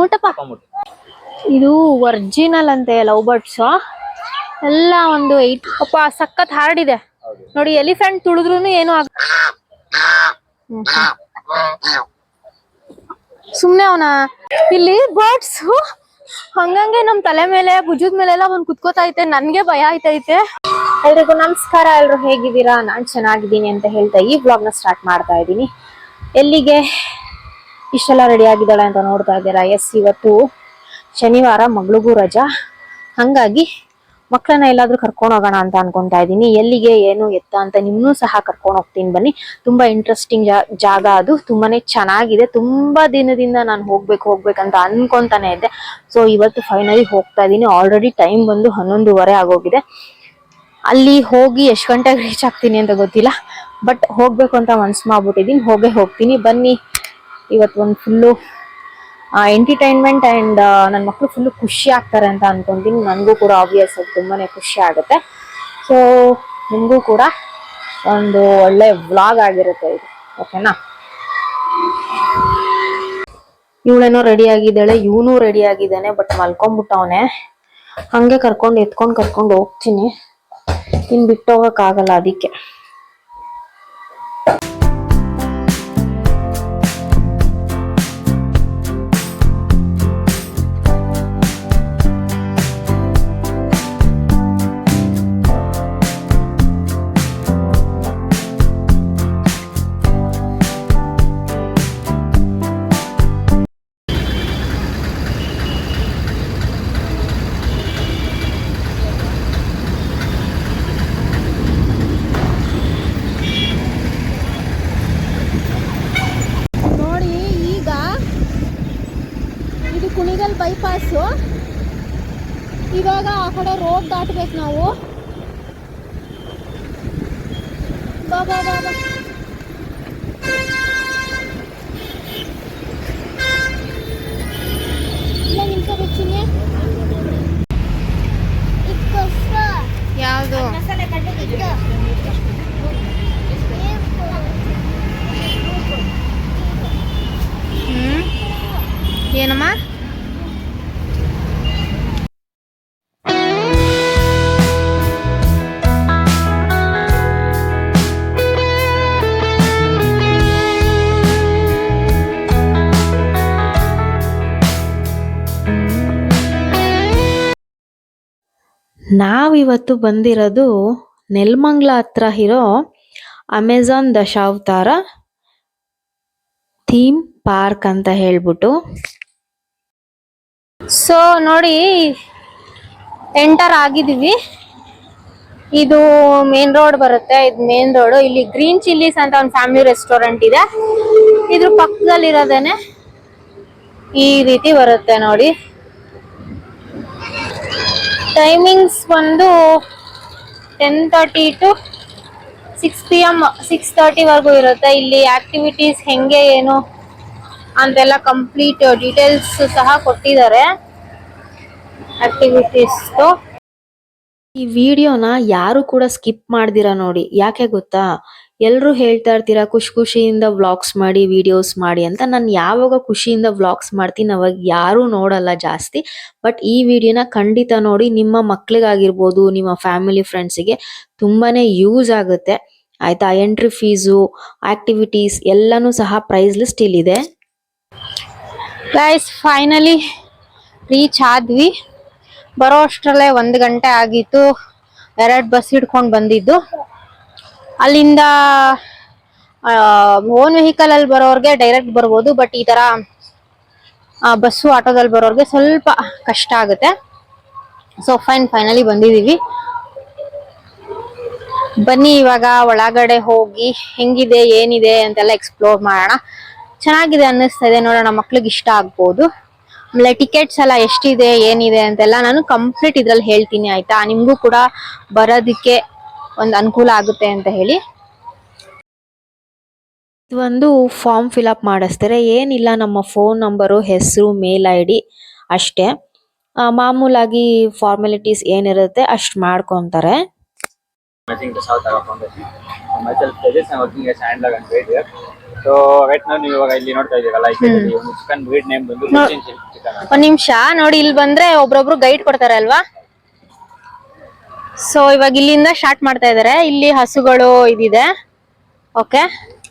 ಊಟಪ್ಪ. ಇದು ಒರಿಜಿನಲ್ ಅಂತೆ love birds ಎಲ್ಲ ಒಂದು ಏಟ್ ಅಪ್ಪ, ಸಖತ್ ಹಾರ್ಡ್ ಇದೆ ನೋಡಿ ಎಲಿಫೆಂಟ್ ತುಳಿದ್ರು ಏನು ಆಗ. ಸುಮ್ನೆ ಅವನ. ಇಲ್ಲಿ ಬರ್ಡ್ಸ್ ಹಂಗಂಗೆ ನಮ್ ತಲೆ ಮೇಲೆ, ಭುಜದ ಮೇಲೆ ಎಲ್ಲ ಒಂದ್ ಕುತ್ಕೋತಾ ಕುತ್ಕೋತೈತೆ ನನ್ಗೆ ಭಯ ಆಯ್ತೈತೆ. ಎಲ್ರಿಗೂ ನಮಸ್ಕಾರ. ಎಲ್ರು ಹೇಗಿದ್ದೀರಾ? ನಾನ್ ಚೆನ್ನಾಗಿದ್ದೀನಿ ಅಂತ ಹೇಳ್ತಾ ಈ ಬ್ಲಾಗ್ನ ಸ್ಟಾರ್ಟ್ ಮಾಡ್ತಾ ಇದ್ದೀನಿ. ಎಲ್ಲಿಗೆ? ಇಷ್ಟೆಲ್ಲ ರೆಡಿ ಆಗಿದ್ದಾಳೆ ಅಂತ ನೋಡ್ತಾ ಇದ್ದೀರಾ? ಎಸ್ ಇವತ್ತು ಶನಿವಾರ ಮಗಳಿಗೂ ರಜಾ. ಹಂಗಾಗಿ ಮಕ್ಕಳನ್ನ ಎಲ್ಲಾದ್ರೂ ಕರ್ಕೊಂಡು ಹೋಗೋಣ ಅಂತ ಅನ್ಕೊಂತಾ ಇದ್ದೀನಿ. ಎಲ್ಲಿಗೆ, ಏನು, ಎತ್ತ ಅಂತ ನಿಮ್ನೂ ಸಹ ಕರ್ಕೊಂಡು ಹೋಗ್ತೀನಿ ಬನ್ನಿ. ತುಂಬಾ ಇಂಟ್ರೆಸ್ಟಿಂಗ್ ಜಾಗ ಅದು. ತುಂಬಾನೇ ಚೆನ್ನಾಗಿದೆ. ತುಂಬಾ ದಿನದಿಂದ ನಾನು ಹೋಗ್ಬೇಕು, ಹೋಗ್ಬೇಕಂತ ಅನ್ಕೊಂತಾನೆ ಇದ್ದೆ. ಸೊ ಇವತ್ತು ಫೈನಲಿ ಹೋಗ್ತಾ ಇದ್ದೀನಿ. ಆಲ್ರೆಡಿ ಟೈಮ್ ಬಂದು ಹನ್ನೊಂದುವರೆ ಆಗೋಗಿದೆ. ಅಲ್ಲಿ ಹೋಗಿ ಎಷ್ಟು ಗಂಟೆಗೆ ರೀಚ್ ಆಗ್ತೀನಿ ಅಂತ ಗೊತ್ತಿಲ್ಲ. ಬಟ್ ಹೋಗ್ಬೇಕು ಅಂತ ಮನ್ಸು ಮಾಡ್ಬಿಟ್ಟಿದ್ದೀನಿ. ಹೋಗೇ ಹೋಗ್ತೀನಿ. ಬನ್ನಿ. ಇವತ್ತು ಒಂದು ಫುಲ್ಲು ಎಂಟರ್ಟೈನ್ಮೆಂಟ್ ಆ್ಯಂಡ್ ನನ್ನ ಮಕ್ಕಳು ಫುಲ್ಲು ಖುಷಿ ಆಗ್ತಾರೆ ಅಂತ ಅನ್ಕೊಂತೀನಿ. ನನಗೂ ಕೂಡ ಆಬ್ವಿಯಸ್ ಅದು ತುಂಬಾ ಖುಷಿ ಆಗುತ್ತೆ. ಸೊ ನಿಮಗೂ ಕೂಡ ಒಂದು ಒಳ್ಳೆ ವ್ಲಾಗ್ ಆಗಿರುತ್ತೆ ಇದು. ಓಕೆನಾ ಇವಳೇನೋ ರೆಡಿ ಆಗಿದ್ದಾಳೆ, ಇವನು ರೆಡಿ ಆಗಿದ್ದಾನೆ ಬಟ್ ಮಲ್ಕೊಂಡ್ಬಿಟ್ಟವನೆ. ಹಂಗೆ ಕರ್ಕೊಂಡು, ಎತ್ಕೊಂಡು ಕರ್ಕೊಂಡು ಹೋಗ್ತೀನಿ. ಇನ್ನು ಬಿಟ್ಟು ಹೋಗೋಕ್ಕಾಗಲ್ಲ ಅದಕ್ಕೆ. ನಾವಿವತ್ತು ಬಂದಿರೋದು ನೆಲ್ಮಂಗ್ಲ ಹತ್ರ ಇರೋ ಅಮೆಝಾನ್ ದಶಾವತಾರ ಥೀಮ್ ಪಾರ್ಕ್ ಅಂತ ಹೇಳ್ಬಿಟ್ಟು. ಸೊ, ನೋಡಿ, ಎಂಟರ್ ಆಗಿದೀವಿ ಇದು ಮೇನ್ ರೋಡ್ ಬರುತ್ತೆ. ಇದು ಮೇನ್ ರೋಡ್. ಇಲ್ಲಿ ಗ್ರೀನ್ ಚಿಲ್ಲೀಸ್ ಅಂತ ಒಂದು ಫ್ಯಾಮಿಲಿ ರೆಸ್ಟೋರೆಂಟ್ ಇದೆ. ಇದ್ರ ಪಕ್ಕದಲ್ಲಿ ಇರೋದೇನೆ ಈ ರೀತಿ ಬರುತ್ತೆ ನೋಡಿ. ಟೈಮಿಂಗ್ಸ್ ಬಂದು ten thirty to six P M six ತರ್ಟಿವರೆಗೂ ಇರುತ್ತೆ. ಇಲ್ಲಿ ಆಕ್ಟಿವಿಟೀಸ್ ಹೆಂಗೆ, ಏನು ಅಂತೆಲ್ಲ ಕಂಪ್ಲೀಟ್ ಡೀಟೇಲ್ಸ್ ಸಹ ಕೊಟ್ಟಿದ್ದಾರೆ. ಆಕ್ಟಿವಿಟೀಸ್ ಈ ವಿಡಿಯೋನ ಯಾರು ಕೂಡ ಸ್ಕಿಪ್ ಮಾಡ್ದಿರ ನೋಡಿ. ಯಾಕೆ ಗೊತ್ತಾ? ಎಲ್ರು ಹೇಳ್ತಾ ಇರ್ತೀರಾ, ಖುಷಿ ಖುಷಿಯಿಂದ ವ್ಲಾಗ್ಸ್ ಮಾಡಿ ವಿಡಿಯೋಸ್ ಮಾಡಿ ಅಂತ. ನಾನು ಯಾವಾಗ ಖುಷಿಯಿಂದ ವ್ಲಾಗ್ಸ್ ಮಾಡ್ತೀನಿ ಅವಾಗ ಯಾರು ನೋಡಲ್ಲ ಜಾಸ್ತಿ. ಬಟ್ ಈ ವಿಡಿಯೋನ ಖಂಡಿತ ನೋಡಿ, ನಿಮ್ಮ ಮಕ್ಳಿಗಾಗಿರ್ಬೋದು, ನಿಮ್ಮ ಫ್ಯಾಮಿಲಿ ಫ್ರೆಂಡ್ಸಿಗೆ ತುಂಬಾನೇ ಯೂಸ್ ಆಗುತ್ತೆ. ಆಯ್ತಾ? ಎಂಟ್ರಿ ಫೀಸು ಆಕ್ಟಿವಿಟೀಸ್ ಎಲ್ಲನೂ ಸಹ ಪ್ರೈಸ್ ಲಿಸ್ಟ್ ಇಲ್ಲಿದೆ. ಗೈಸ್ ಫೈನಲಿ ರೀಚ್ ಆದ್ವಿ. ಬರೋ ಅಷ್ಟರಲ್ಲೇ ಒಂದು ಗಂಟೆ ಆಗಿತ್ತು. ಎರಡು ಬಸ್ ಹಿಡ್ಕೊಂಡು ಬಂದಿದ್ದು. ಅಲ್ಲಿಂದ ಓನ್ ವೆಹಿಕಲ್ ಅಲ್ಲಿ ಬರೋರ್ಗೆ ಡೈರೆಕ್ಟ್ ಬರ್ಬೋದು ಬಟ್ ಈ ತರ ಬಸ್ಸು ಆಟೋದಲ್ಲಿ ಬರೋರ್ಗೆ ಸ್ವಲ್ಪ ಕಷ್ಟ ಆಗುತ್ತೆ. ಸೊ ಫೈನ್ ಫೈನಲಿ ಬಂದಿದೀವಿ ಬನ್ನಿ ಇವಾಗ ಒಳಗಡೆ ಹೋಗಿ, ಹೆಂಗಿದೆ, ಏನಿದೆ ಅಂತೆಲ್ಲ ಎಕ್ಸ್ಪ್ಲೋರ್ ಮಾಡೋಣ. ಚೆನ್ನಾಗಿದೆ ಅನ್ನಿಸ್ತಾ ಇದೆ, ನೋಡೋಣ, ಮಕ್ಳಿಗೆ ಇಷ್ಟ ಆಗ್ಬೋದು. ಆಮೇಲೆ ಟಿಕೆಟ್ಸ್ ಎಲ್ಲ ಎಷ್ಟಿದೆ, ಏನಿದೆ ಅಂತೆಲ್ಲ ನಾನು ಕಂಪ್ಲೀಟ್ ಇದ್ರಲ್ಲಿ ಹೇಳ್ತೀನಿ, ಆಯ್ತಾ? ನಿಮಗೂ ಕೂಡ ಬರೋದಕ್ಕೆ ಒಂದು ಅನುಕೂಲ ಆಗುತ್ತೆ ಅಂತ ಹೇಳಿ. ಇದು ಒಂದು ಫಾರ್ಮ್ ಫಿಲಪ್ ಮಾಡಿಸ್ತಾರೆ. ಏನಿಲ್ಲ ನಮ್ಮ ಫೋನ್ ನಂಬರು ಹೆಸರು ಮೇಲ್ ಐ ಡಿ ಅಷ್ಟೇ. ಆ, ಮಾಮೂಲಾಗಿ ಫಾರ್ಮಾಲಿಟೀಸ್ ಏನಿರುತ್ತೆ ಅಷ್ಟು ಮಾಡ್ಕೊಂತಾರೆ. ಒಂದ್ ನಿಮಿಷ ನೋಡಿ ಇಲ್ಲಿ ಬಂದ್ರೆ ಒಬ್ರೊಬ್ರು ಗೈಡ್ ಕೊಡ್ತಾರೆ ಅಲ್ವಾ? ಸೊ ಇವಾಗ ಇಲ್ಲಿಂದ ಸ್ಟಾರ್ಟ್ ಮಾಡ್ತಾ ಇದಾರೆ. ಇಲ್ಲಿ ಹಸುಗಳು ಇದಿದೆ. ಓಕೆ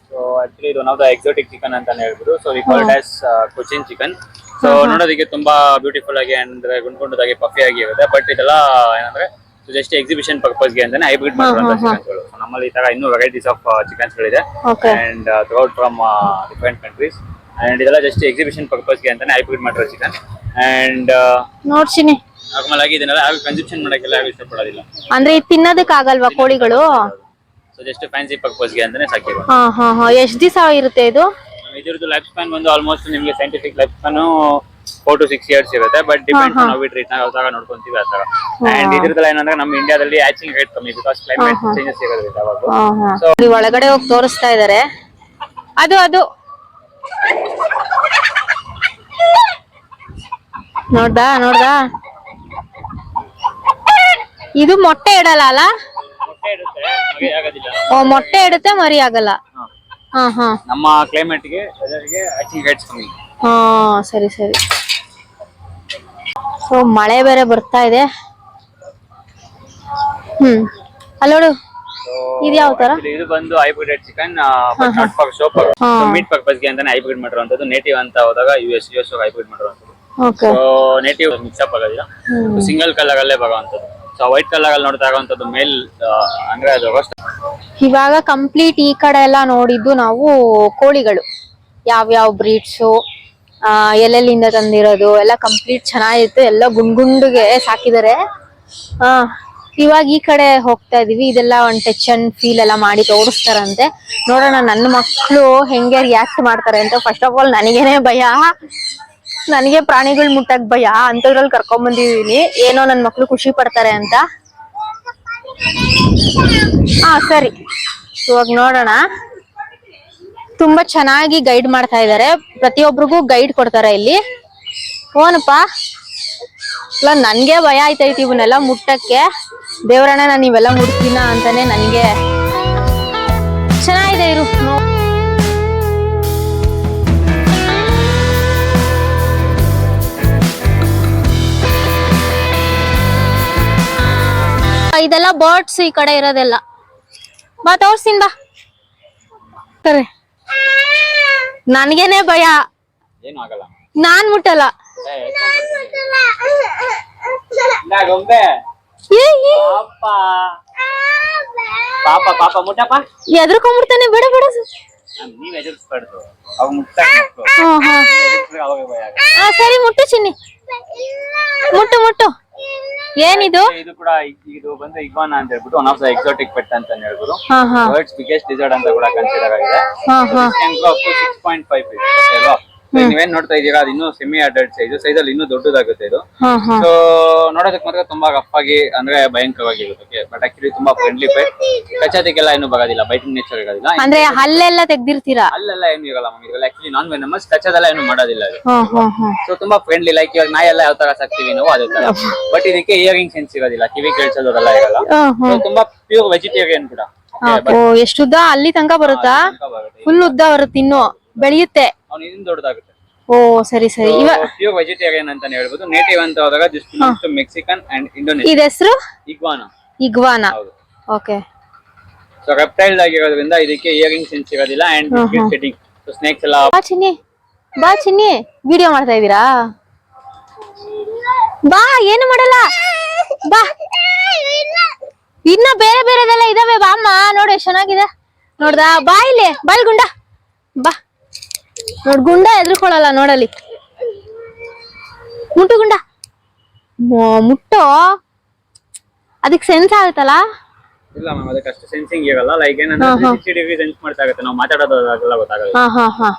ಸೊ ಆಕ್ಚುಲಿ ಇದು one of the exotic chicken ಅಂತಾನೆ ಹೇಳ್ಬೋದು so we call as Cochin chicken so ನೋಡೋದಕ್ಕೆ ತುಂಬಾ ಬ್ಯೂಟಿಫುಲ್ ಆಗಿ ಅಂದ್ರೆ ಗುಂಡ್ ಗುಂಡದಾಗಿ ಪಫಿ ಆಗಿ ಇರುತ್ತೆ. ಬಟ್ ಇದೆಲ್ಲ ಏನಂದ್ರೆ ಜಸ್ಟ್ ಎಕ್ಸಿಬಿಷನ್ ಪರ್ಪಸ್ಗೆ ಅಂತಾನೆ ಹೈಬ್ರಿಡ್ ಮಾಡಿರುವಂತ ಚಿಕನ್ಸ್ಗಳು ನಮ್ಮಲ್ಲಿ ಈ ತರ ಇನ್ನೂ ವೆರೈಟೀಸ್ ಆಫ್ ಚಿಕನ್ಸ್ ಗಳಿದೆ. And throughout from different countries and ಇದೆಲ್ಲ ಜಸ್ಟ್ ಎಕ್ಸಿಬಿಷನ್ ಪರ್ಪಸ್ಗೆ ಅಂತಾನೆ ಹೈಬ್ರಿಡ್ ಮಾಡಿರೋ ಚಿಕನ್ ಅಂಡ್ ನೋಡ್ಸಿನಿ. ನಾರ್ಮಲ್ ಆಗಿ ಇದನ್ನೆಲ್ಲ ಯಾರು ಕನ್ಸೂಪ್ಷನ್ ಮಾಡಕ್ಕೆಲ್ಲ ಯಾರು ಇಷ್ಟಪಡೋದಿಲ್ಲ. ಅಂದ್ರೆ ಇದು ತಿನ್ನೋದಕ್ ಆಗಲ್ವಾ ಕೋಳಿಗಳು? ಸೊ ಜಸ್ಟ್ ಫ್ಯಾನ್ಸಿ ಪರ್ಪಸ್ಗೆ ಅಂತಾನೆ ಸಾಕಿರೋ ಹಾ ಹಾ ಹಾ. ಎಷ್ಟ್ ದಿವಸ ಇರುತ್ತೆ ಇದು? ಇದ್ರದ್ದು ಲೈಫ್ ಸ್ಪ್ಯಾನ್ ಬಂದು ಆಲ್ಮೋಸ್ಟ್ ನಿಮಗೆ scientific life span four to six years ಇರುತ್ತೆ. ಬಟ್ ಡಿಪೆಂಡ್ ನಾವು ಟ್ರೀಟ್ ನಾವು ಯಾವಾಗ ನೋಡ್ಕೊಂತೀವಿ ಆ ತರ. ಅಂಡ್ ಇದ್ರದ್ದೆಲ್ಲ ಏನಂದ್ರೆ ನಮ್ಮ ಇಂಡಿಯಾದಲ್ಲಿ ಆಚಿಂಗ್ ರೇಟ್ ಕಮ್ಮಿ ಬಿಕಾಸ್ ಕ್ಲೈಮೇಟ್ ಚೇಂಜಸ್ ಇರೋದ್ರಿಂದ ಅವಾಗ ಹಾ ಹಾ. ಇಲ್ಲಿ ಒಳಗಡೆ ಹೋಗಿ ತೋರಿಸ್ತಾ ಇದಾರೆ. ಅದು ಅದು. ನೋಡ್ದಾ ನೋಡ್ದಾ? ಇದು ಮೊಟ್ಟೆ ಇಡಲ್ಲ ಅಲ್ಲ? ಓ ಮೊಟ್ಟೆ ಇಡುತ್ತೆ ಮರಿ ಆಗಲ್ಲ. ಹಾ. ನಮ್ಮ ರೇಟ್ಸ್ ಕಮ್ಮಿ. ಹಾ ಸರಿ ಸರಿ. ಸೊ ಮಳೆ ಬೇರೆ ಬರ್ತಾ ಇದೆ. ಹ್ಮ್. ಅಲ್ಲೋಡು ನೋಡು ಇದು ಯಾವ ತರ? ಇದು ಬಂದು ಹೈಬ್ರಿಡ್ ಚಿಕನ್ ಮೀಟ್ ಪರ್ಪಸ್ಗೆ ಅಂತಾನೆ ಹೈಬ್ರಿಡ್ ಮಾಡಿರುವಂತದ್ದು ನೇಟಿವ್ ಅಂತ ಹೋದಾಗ U S U S hybrid ಮಾಡಿರುವಂತದ್ದು ನೇಟಿವ್ ಮಿಕ್ಸ್ ಅಪ್ ಆಗೋದಿಲ್ಲ. ಸಿಂಗಲ್ ಕಲರ್ ಅಲ್ಲೇ ಬರುವಂತದ್ದು ಸೊ ವೈಟ್ ಕಲರ್ ಅಲ್ಲಿ ನೋಡ್ತಾ ಇರುವಂತದ್ದು ಮೇಲ್ ಅಂದ್ರೆ ಅದು ರೋಸ್ಟ್ ಇವಾಗ ಕಂಪ್ಲೀಟ್ ಈ ಕಡೆ ಎಲ್ಲ ನೋಡಿದ್ದು ನಾವು ಕೋಳಿಗಳು. ಯಾವ್ಯಾವ ಬ್ರೀಡ್ಸು ಎಲ್ಲೆಲ್ಲಿಂದ ತಂದಿರೋದು, ಎಲ್ಲ ಕಂಪ್ಲೀಟ್ ಚೆನ್ನಾಗಿತ್ತು. ಎಲ್ಲ ಗುಂಡ್ ಗುಂಡುಗೆ ಸಾಕಿದ್ದಾರೆ. ಆ, ಇವಾಗ ಈ ಕಡೆ ಹೋಗ್ತಾ ಇದೀವಿ. ಇದೆಲ್ಲ ಒಂದ್ ಟಚ್ ಅಂಡ್ ಫೀಲ್ ಎಲ್ಲ ಮಾಡಿ ತೋರಿಸ್ತಾರಂತೆ. ನೋಡೋಣ, ನನ್ನ ಮಕ್ಕಳು ಹೆಂಗೆ ರಿಯಾಕ್ಟ್ ಮಾಡ್ತಾರೆ ಅಂತ. ಫಸ್ಟ್ ಆಫ್ ಆಲ್ ನನಗೇನೆ ಭಯ. ನನಗೆ ಪ್ರಾಣಿಗಳು ಮುಟ್ಟಕ್ ಭಯ, ಅಂತದ್ರಲ್ಲಿ ಕರ್ಕೊಂಡ್ ಬಂದಿದೀನಿ. ಏನೋ ನನ್ ಮಕ್ಳು ಖುಷಿ ಪಡ್ತಾರೆ ಅಂತ. ಹಾ ಸರಿ. ಇವಾಗ ನೋಡೋಣ. ತುಂಬಾ ಚೆನ್ನಾಗಿ ಗೈಡ್ ಮಾಡ್ತಾ ಇದ್ದಾರೆ ಪ್ರತಿಯೊಬ್ಬರಿಗೂ ಗೈಡ್ ಕೊಡ್ತಾರೆ ಇಲ್ಲಿ. ಓನಪ್ಪ ಇಲ್ಲ ನನ್ಗೆ ಭಯ ಆಯ್ತೈತಿ ಇವನ್ನೆಲ್ಲ ಮುಟ್ಟಕ್ಕೆ. ದೇವರಣ್ಣ, ನಾನು ಇವೆಲ್ಲ ಮುಟ್ತೀನ ಅಂತಾನೆ ನನ್ಗೆ. ಚೆನ್ನಾಗಿದೆ, ಇರು. ಇದೆಲ್ಲ ಬರ್ಡ್ಸ್ ಈ ಕಡೆ ಇರೋದೆಲ್ಲ. ಬಾ ತೋರ್ಸಿನ್ ಬಾ. ಸರಿ ನನ್ಗೇನೆ ಭಯ. ಏನು ಆಗಲ್ಲ ನಾನ್ ಮುಟ್ಟಲ್ಲ. ಪಾಪ. ಪಾಪ ಪಾಪ ಮುಟ್ಟಪ್ಪ. ಎದ್ರುಕೊಂಡ್ಬಿಡ್ತಾನೆ ಬೇಡ ಬೇಡ. ನೀವ್ ಎದುರಿಸ್ಬಾರ್ದು. ಅವ್ ಸರಿ ಮುಟ್ಟು ಚಿನ್ನಿ. ಮುಟ್ಟು ಮುಟ್ಟು. ಏನಿದು? ಇದು ಕೂಡ ಇದು ಬಂದು ಇಗ್ವಾನ ಅಂತ ಹೇಳ್ಬಿಟ್ಟು one of the exotic pet ಅಂತ ಹೇಳ್ಬಿಟ್ಟು ಹಾ ಹಾ. ವರ್ಲ್ಡ್ಸ್ ಬಿಗ್ಗೆಸ್ಟ್ ಡಿಸರ್ಟ್ ಅಂತ ಕೂಡ ಕನ್ಸಿಡರ್ ಆಗಿದೆ. ಹಾ ಹಾ. ಸಿಕ್ಸ್ ಪಾಯಿಂಟ್ ಫೈವ್ ಫೀಟ್ ನೀವೇನ್ ನೋಡ್ತಾ ಇದೀರಾ ಅದು ಇನ್ನೂ ಸೆಮಿ ಅಡಲ್ಟ್ ಸೈಜ್ ಸೈಜ್ ಅಲ್ಲಿ ಇನ್ನೂ ದೊಡ್ಡದಾಗುತ್ತೆ ಇದು. ಸೊ ನೋಡೋದಕ್ಕೆ ಮಾತ್ರ ತುಂಬಾ ಕಪ್ಪಾಗಿ ಆಗಿ ಅಂದ್ರೆ ಭಯಂಕರವಾಗಿರುತ್ತೆ. ಬಟ್ ಆಕ್ಚುಲಿ ತುಂಬಾ ಫ್ರೆಂಡ್ಲಿ ಪೆಟ್ ಕಚ್ಚಾತಿಗೆಲ್ಲ ಏನು ಬರೋದಿಲ್ಲ. ಬೈಟಿಂಗ್ ನೇಚರ್ ಇರೋದಿಲ್ಲ. ಅಂದ್ರೆ ಅಲ್ಲೆಲ್ಲ ತೆಗ್ದಿರ್ತೀರಾ? ಅಲ್ಲೆಲ್ಲ ಏನು ಇರಲ್ಲ ಮಮ್ಮಿ. ಇರಲ್ಲ ಆಕ್ಚುಲಿ ನಾನ್ ವೆನಮಸ್ ಕಚ್ಚದೆಲ್ಲ ಏನು ಮಾಡೋದಿಲ್ಲ ಇದು ಸೊ ತುಂಬಾ ಫ್ರೆಂಡ್ಲಿ ಲೈಕ್ ಇವಾಗ ನಾಯಿ ಎಲ್ಲ ಯಾವ ತರ ಸಾಕ್ತಿವಿ ನಾವು ಅದೇ ತರ. ಬಟ್ ಇದಕ್ಕೆ ಇಯರಿಂಗ್ ಸೆನ್ಸ್ ಇರೋದಿಲ್ಲ. ಕಿವಿ ಕೇಳಿಸೋದೆಲ್ಲ ಇರಲ್ಲ. ತುಂಬಾ ಪ್ಯೂರ್ ವೆಜಿಟೇರಿಯನ್ ಕೂಡ. ಎಷ್ಟು ಉದ್ದ ಅಲ್ಲಿ ತನಕ ಬರುತ್ತಾ? ಫುಲ್ ಉದ್ದ ಬರುತ್ತೆ ಇನ್ನು. ಬೆಳೆಯುತ್ತೆ. ಅವ್ನು ಇನ್ನೂ ದೊಡ್ಡದಾಗುತ್ತೆ. ಓ ಸರಿ ಸರಿ. ಇವ ಪ್ಯೂರ್ ವೆಜಿಟೇರಿಯನ್ ಅಂತಾನೆ ಹೇಳ್ಬೋದು. ನೇಟಿವ್ ಅಂತ ಹೋದಾಗ ಜಸ್ಟ್ ಮೆಕ್ಸಿಕನ್ ಅಂಡ್ ಇಂಡೋನೇಷಿಯಾ ಇದ ಹೆಸರು? Iguana iguana okay so reptile ಆಗಿರೋದ್ರಿಂದ ಇದಕ್ಕೆ ಇಯರಿಂಗ್ ಸೆನ್ಸ್ ಇರೋದಿಲ್ಲ ಅಂಡ್ ಸೆಟ್ಟಿಂಗ್ ಸೊ ಸ್ನೇಕ್ಸ್ ಎಲ್ಲ ಬಾ ಚಿನ್ನಿ. ಬಾ ಚಿನ್ನಿ. ವಿಡಿಯೋ ಮಾಡ್ತಾ ಇದ್ದೀರಾ? ಬಾ ಏನು ಮಾಡಲ್ಲ? ಬಾ. ಇನ್ನ ಬೇರೆ ಬೇರೆದೆಲ್ಲ ಇದಾವೆ ಬಾ ಅಮ್ಮ ನೋಡು ಚೆನ್ನಾಗಿದೆ. ನೋಡ್ದಾ? ಬಾ ಇಲ್ಲಿ. ಬಾಯ್ ಗುಂಡ. ಬಾ. ನೋಡ್ ಗುಂಡ ಎದ್ರುಕೊಳ್ಳಲ್ಲ ನೋಡಲಿ ಮುಟ್ಟು ಗುಂಡ. ಮುಟ್ಟೋ? ಅದಕ್ಕೆ ಸೆನ್ಸ್ ಆಗುತ್ತಲ್ಲ? ಇಲ್ಲ ಮ್ಯಾಮ್ ಅದಕ್ಕೆ ಅಷ್ಟು ಸೆನ್ಸಿಂಗ್ ಇರಲ್ಲ. ಲೈಕ್ ಏನಂದ್ರೆ ಸಿಕ್ಸ್ಟಿ ಡಿಗ್ರಿ ಸೆನ್ಸ್ ಮಾಡ್ತಾ ಆಗುತ್ತೆ ನಾವು ಮಾತಾಡೋದು ಅದೆಲ್ಲ ಗೊತ್ತಾಗಲ್ಲ. ಹಾ ಹಾ ಹಾ.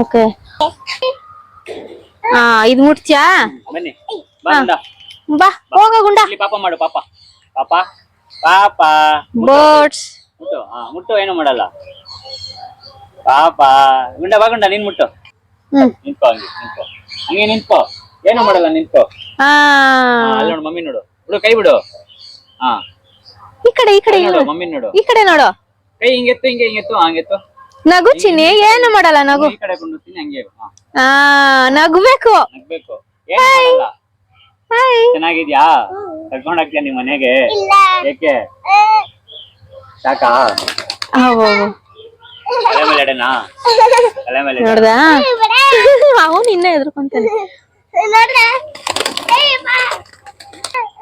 ಓಕೆ ಹಾ ಇದು ಮುಟ್ತ್ಯಾ? ಬನ್ನಿ. ಬಾ ಗುಂಡ. ಬಾ. ಹೋಗ ಗುಂಡ. ಇಲ್ಲಿ ಪಾಪ ಮಾಡು ಪಾಪ. ಪಾಪ. ಪಾಪ. ಮುಟ್ಟು. ಹಾ ಮುಟ್ಟು ಏನು ಮಾಡಲ್ಲ. ಪಾಪ. ಗುಂಡ ಬಾ ಗುಂಡ ನೀನ್ ಮುಟ್ಟು. ಹ್ಮ್. ನಿಂತ್ಕೋ ಹಂಗೆ ನಿಂತ್ಕೋ. ಹಂಗೆ ನಿಂತ್ಕೋ. ಏನು ಮಾಡಲ್ಲ ನಿಂತ್ಕೋ. ಹಾ. ಹಾ, ಅಲ್ಲಿ ನೋಡು ಮಮ್ಮಿ ನೋಡು. ಬಿಡು ಕೈ ಬಿಡು. ಹಾ ಈ ಕಡೆ ಈ ಕಡೆ ನೋಡು ಮಮ್ಮಿ ನೋಡು. ಈ ಕಡೆ ನೋಡು. ಕೈ ಹಿಂಗೆತ್ತು ಹಿಂಗೆ ಹಿಂಗೆತ್ತು ಹಂಗೆತ್ತು ನಗು ಚಿನ್ನಿ ಏನು ಮಾಡಲ್ಲ ನಗು. ಈ ಕಡೆ ಕೊಂಡೋಗ್ತೀನಿ ಹಂಗೆ ಹಾ ಆ. ನಗ್ಬೇಕು. ನಗ್ಬೇಕು. ಏನ್ ಮಾಡಲ್ಲ. ಹಾಯ್ ಚೆನ್ನಾಗಿದ್ಯಾ? ಕರ್ಕೊಂಡ್ ಹೋಗ್ತೀಯ ನಿಮ್ ಮನೆಗೆ? ಏಕೆ? ಸಾಕಾ? ತಲೆ ನೋಡ್ದ ಅವನು ಇನ್ನ ಎದ್ರಕೊಂತಾನೆ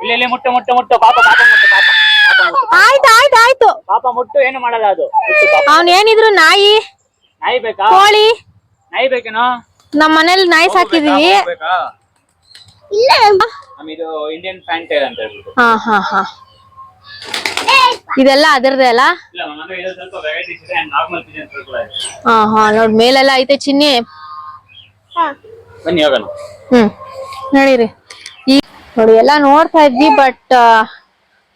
ಇಲ್ಲಿ ಇಲ್ಲಿ ಮುಟ್ಟು ಮುಟ್ಟು ಮುಟ್ಟು. ಪಾಪ ಪಾಪ ಮುಟ್ಟು ಪಾಪ ಆಯ್ತು ಆಯ್ತು ಆಯ್ತು. ಪಾಪ ಮುಟ್ಟು ಏನು ಮಾಡಲ್ಲ ಅದು? ಅವನ್ ಏನಿದ್ರು ನಾಯಿ ನಾಯಿ ಬೇಕಾ? ಕೋಳಿ. ನಾಯಿ ಬೇಕೇನೋ? ನಮ್ಮ ಮನೇಲಿ ನಾಯಿ ಸಾಕಿದೀವಿ. ಇಂಡಿಯನ್ ಫ್ಯಾನ್ ಅಂತ ಹೇಳ್ಬಿಟ್ಟು. ಹಾ ಹಾ ಹಾ. ಇದೆಲ್ಲ ಅದರದೇ ಅಲ್ಲ? ಇಲ್ಲ ನಮ್ಮ ಮನೆ ಸ್ವಲ್ಪ ವೆರೈಟೀಸ್ ಇದೆ ಅಂಡ್ ನಾರ್ಮಲ್ ಪಿಜನ್ ಕೂಡ ಇದೆ. ಹಾ ಹಾ ನೋಡ್ ಮೇಲೆಲ್ಲ ಐತೆ ಚಿನ್ನಿ. ಬನ್ನಿ ಹೋಗೋಣ. ಹ್ಮ್ ನೋಡಿರಿ. ಈ ನೋಡಿ ಎಲ್ಲ ನೋಡ್ತಾ ಇದ್ವಿ ಬಟ್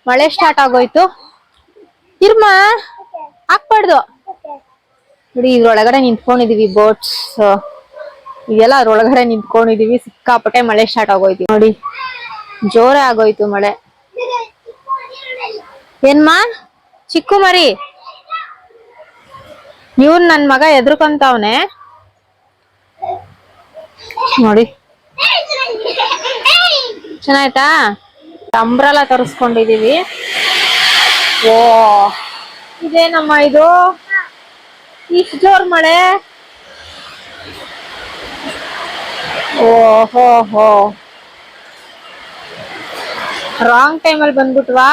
ಮಳೆ ಸ್ಟಾರ್ಟ್ ಆಗೋಯ್ತು. ಇರ್ಮ ಹಾಕ್ಬಾರ್ದು. ನೋಡಿ ಇದ್ರೊಳಗಡೆ ನಿಂತ್ಕೊಂಡಿದೀವಿ ಬೋಟ್ಸ್ ಇದೆಲ್ಲ ಅದ್ರೊಳಗಡೆ ನಿಂತ್ಕೊಂಡಿದೀವಿ ಸಿಕ್ಕಾಪಟ್ಟೆ ಮಳೆ ಸ್ಟಾರ್ಟ್ ಆಗೋಯ್ತು. ನೋಡಿ ಜೋರೇ ಆಗೋಯ್ತು ಮಳೆ. ಏನ್ಮಾ? ಚಿಕ್ಕು ಮರಿ. ಇವನ್ ನನ್ ಮಗ ಎದ್ರುಕೊಂತವ್ನೆ. ನೋಡಿ. ಚೆನ್ನಾಯ್ತಾ? ಅಂಬ್ರಲ್ಲ ತರಿಸ್ಕೊಂಡಿದೀವಿ. ಓ. ಇದೇನಮ್ಮ ಇದು? ಇಷ್ಟು ಜೋರ್ ಮಳೆ? ಓ ಹೋ ಹೋ ರಾಂಗ್ ಟೈಮಲ್ಲಿ ಬಂದ್ಬಿಟ್ವಾ?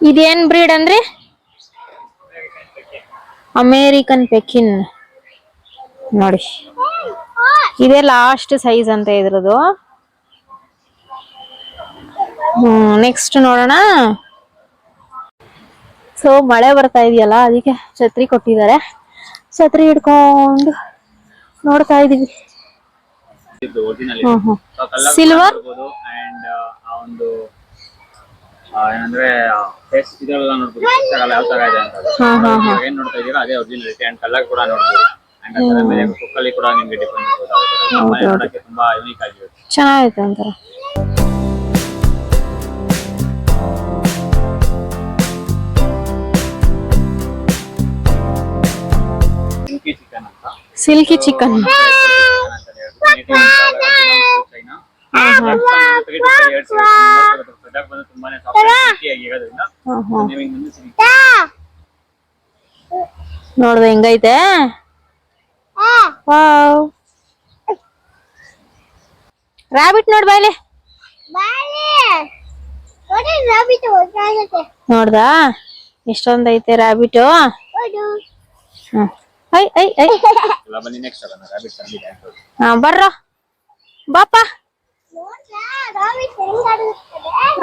ಇದೇನ್ ಬ್ರೀಡ್ ಅಂದ್ರಿ? ಅಮೇರಿಕನ್ ಪೆಕಿನ್ ನೋಡಿ. ಇದೇ ಲಾಸ್ಟ್ ಸೈಜ್ ಅಂತ ಇದ್ರದು. ಹ್ಮ್ ನೆಕ್ಸ್ಟ್ ನೋಡೋಣ. ಸೊ ಮಳೆ ಬರ್ತಾ ಇದೆಯಲ್ಲ ಅದಕ್ಕೆ ಛತ್ರಿ ಕೊಟ್ಟಿದ್ದಾರೆ. ಛತ್ರಿ ಹಿಡ್ಕೊಂಡು ನೋಡ್ತಾ ಇದೀವಿ. ಇದು ಏನಂದ್ರೆ ಫೇಸ್ ಇದೆಲ್ಲ ನೋಡ್ಬೋದು. ಪುಸ್ತಕ ಯಾವ ತರ ಇದೆ ಅಂತ. ಹಾ ಹಾ ಹಾ. ಇವಾಗ ಏನ್ ನೋಡ್ತಾ ಇದೀರಾ ಅದೇ ಒರಿಜಿನಲ್ ಅಂಡ್ ಕಲರ್ ಕೂಡ ನೋಡ್ಬೋದು. ಅಂಡ್ ಅದರ ಮೇಲೆ ಕುಕ್ಕಲ್ಲಿ ಕೂಡ ನಿಮ್ಗೆ ಡಿಫ್ರೆಂಟ್ ಗೊತ್ತಾಗುತ್ತೆ ಮನೆ ನೋಡಕ್ಕೆ ತುಂಬಾ ಯೂನಿಕ್ ಆಗಿರುತ್ತೆ. ಚೆನ್ನಾಗೈತೆ ಒಂಥರ ಸಿಲ್ಕಿ ಚಿಕನ್ ಅಂತ. ಸಿಲ್ಕಿ ಚಿಕನ್ ಚೈನಾ ಬಂದು ತುಂಬಾನೇ ಸಾಫ್ಟ್ ಆಗಿರೋದ್ರಿಂದ ನಿಮಗೆ ಮುಂದೆ ಸಿಗುತ್ತೆ ನೋಡ್ದೆ ಹೆಂಗೈತೆ? ರಾಬಿಟ್ ನೋಡ್ ಬಾಯ್ಲಿ. ನೋಡ್ದಾ? ಎಷ್ಟೊಂದ್ ಐತೆ ರಾಬಿಟ್ ಬರ್ರ. ಬಾಪ